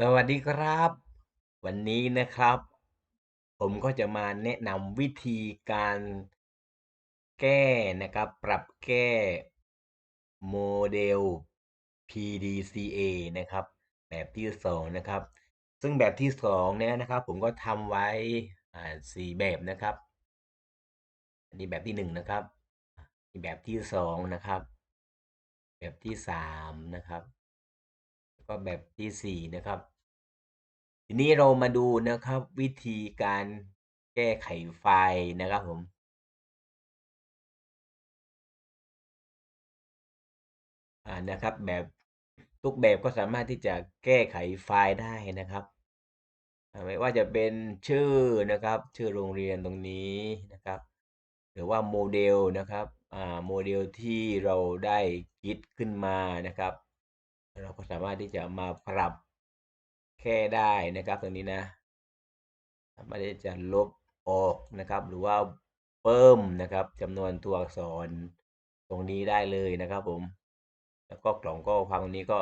สวัสดีครับ วันนี้นะครับ ผมก็จะมาแนะนำวิธีการแก้นะครับ ปรับแก้โมเดล PDCA นะครับ แบบที่2นะครับ ซึ่งแบบที่2เนี่ยนะครับ ผมก็ทำไว้อ่า4แบบนะครับอันนี้แบบที่1นะครับมีแบบที่2นะครับแบบที่3นะครับ ก็แบบที่4นะครับ ทีนี้เรามาดูนะครับ วิธีการแก้ไขไฟล์นะครับผมอ่านะครับแบบทุกแบบก็สามารถที่จะแก้ไขไฟล์ได้นะครับไม่ว่าจะเป็นชื่อนะครับ ชื่อโรงเรียนตรงนี้นะครับ หรือว่าโมเดลนะครับอ่าโมเดลที่เราได้คิดขึ้นมานะครับ เราก็สามารถที่จะมาปรับแก้ได้นะครับตรงนี้นะสามารถที่จะลบออกนะครับ หรือว่าเพิ่มนะครับจำนวนตัวอักษรตรงนี้ได้เลยนะครับผม แล้วก็กล่องข้อความตรงนี้ก็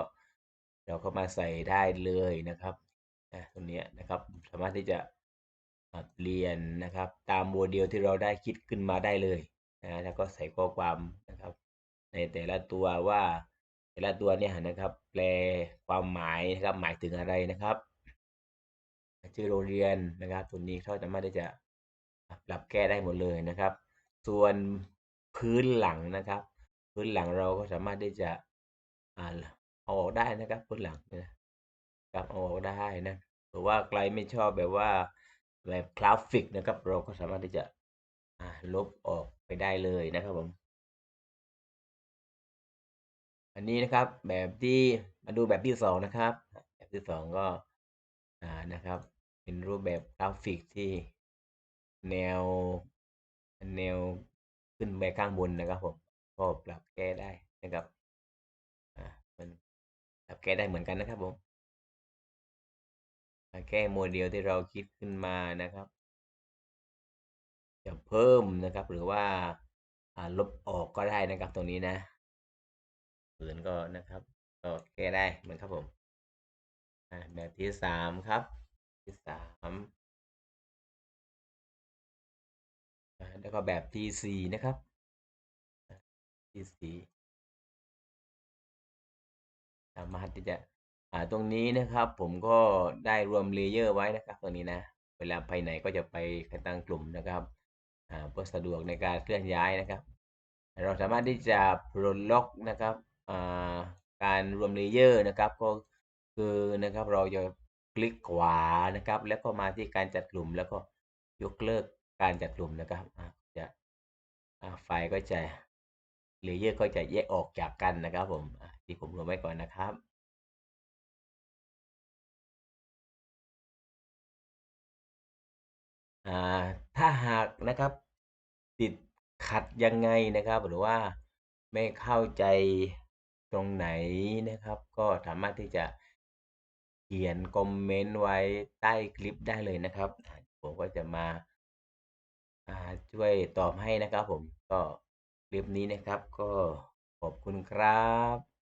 เราก็มาใส่ได้เลยนะครับนะตรงนี้นะครับสามารถที่จะเปลี่ยนนะครับ ตามโมเดลที่เราได้คิดขึ้นมาได้เลยนะแล้วก็ใส่ข้อความนะครับ ในแต่ละตัวว่า แต่ละตัวเนี่ยนะครับ แปลความหมายนะครับหมายถึงอะไรนะครับ ชื่อโรงเรียนนะครับตัวนี้เขาสามารถที่จะปรับแก้ได้หมดเลยนะครับ ส่วนพื้นหลังนะครับ พื้นหลังเราก็สามารถที่จะอ่าเอาออกได้นะครับพื้นหลังนะครับเอาออกได้นะหรือว่าใครไม่ชอบแบบว่าแบบกราฟิกนะครับ เราก็สามารถที่จะลบออกไปได้เลยนะครับผม อันนี้นะครับแบบที่มาดูแบบที่สองนะครับ แบบที่สองก็อ่านะครับ เป็นรูปแบบกราฟิกที่แนวแนวขึ้นไปข้างบนนะครับผมก็ปรับแก้ได้นะครับอ่ามันปรับแก้ได้เหมือนกันนะครับผมแก้โมเดลที่เราคิดขึ้นมานะครับ จะเพิ่มนะครับหรือว่าลบออกก็ได้นะครับตรงนี้นะ อื่นก็นะครับก็แก้ได้เหมือนครับผมแบบที่สามครับที่สามแล้วก็แบบที่สี่นะครับที่สี่สามารถที่จะอ่าตรงนี้นะครับ ผมก็ได้รวมเลเยอร์ไว้นะครับตรงนี้นะ เวลาไปไหนก็จะไปกันตั้งกลุ่มนะครับอ่าเพื่อสะดวกในการเคลื่อนย้ายนะครับ เราสามารถที่จะปลดล็อกนะครับ อ่า การรวมเลเยอร์นะครับ ก็คือนะครับเราจะคลิกขวานะครับ แล้วก็มาที่การจัดกลุ่มแล้วก็ยกเลิกการจัดกลุ่มนะครับจะไฟล์ก็จะเลเยอร์ก็จะแยกออกจากกันนะครับ ผมที่ผมรวมไว้ก่อนนะครับถ้าหากนะครับติดขัดยังไงนะครับ หรือว่าไม่เข้าใจ ตรงไหนนะครับ ก็สามารถที่จะเขียนคอมเมนต์ไว้ใต้คลิปได้เลยนะครับผมก็จะมาาช่วยตอบให้นะครับผมก็คลิปนี้นะครับก็ขอบคุณครับ